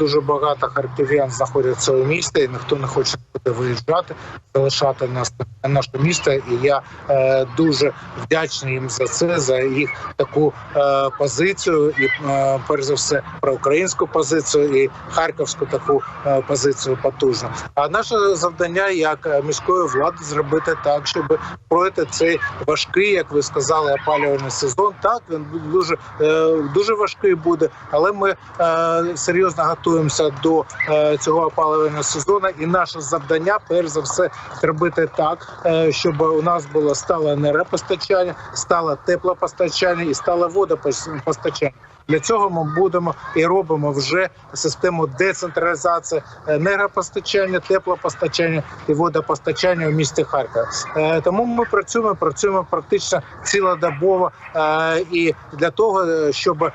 дуже багато харків'ян знаходяться у місті, і ніхто не хоче виїжджати, залишати нас наше місто. І я е, дуже вдячний їм за це, за їх таку е, позицію, і е, перш за все про українську позицію і харківську таку е, позицію потужну. А наше завдання як е, міської влади зробити так, щоб пройти цей важкий, як ви сказали, опалювальний сезон. Так він дуже е, дуже важкий буде, але ми е, серйозно готуємося до е, цього опалювального сезону. І наше завдання, перш за все, зробити так, е, щоб у нас було стало енергопостачання, стало теплопостачання і стало водопостачання. Для цього ми будемо і робимо вже систему децентралізації енергопостачання, теплопостачання і водопостачання в місті Харків. Е, Тому ми працюємо, працюємо практично цілодобово е, і для того, е, щоб е,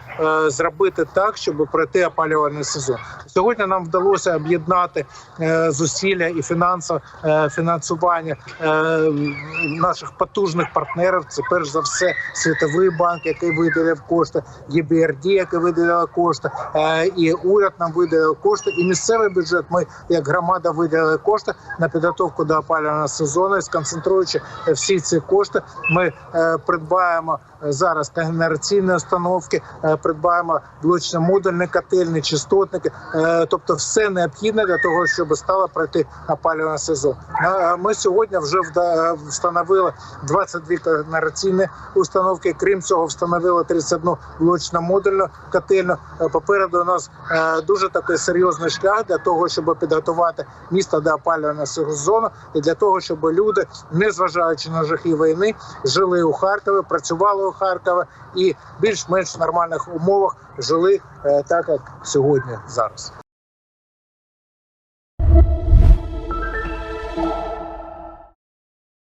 зробити так, щоб пройти опалювальний сезон. Сьогодні нам вдалося об'єднати е, зусилля і фінансове е, фінансування е, наших потужних партнерів. Це перш за все Світовий банк, який виділив кошти, ЄБРД, який виділила кошти, е, і уряд нам виділив кошти, і місцевий бюджет. Ми як громада виділили кошти на підготовку до опалювального сезону. І сконцентруючи всі ці кошти, ми е, придбаємо зараз генераційні установки, е, придбаємо блочно-модульні котельні, частотники, тобто все необхідне для того, щоб стало пройти опалювальний сезон. Ми сьогодні вже встановили 22 генераційні установки. Крім цього, встановили 31 блочно-модульну котельну. Е, Попереду у нас е, дуже такий серйозний шлях для того, щоб підготувати місто до опалювального сезону, і для того, щоб люди, не зважаючи на жахи війни, жили у Харкові, працювали у Харкові і більш-менш нормальних умовах жили е, так, як сьогодні зараз.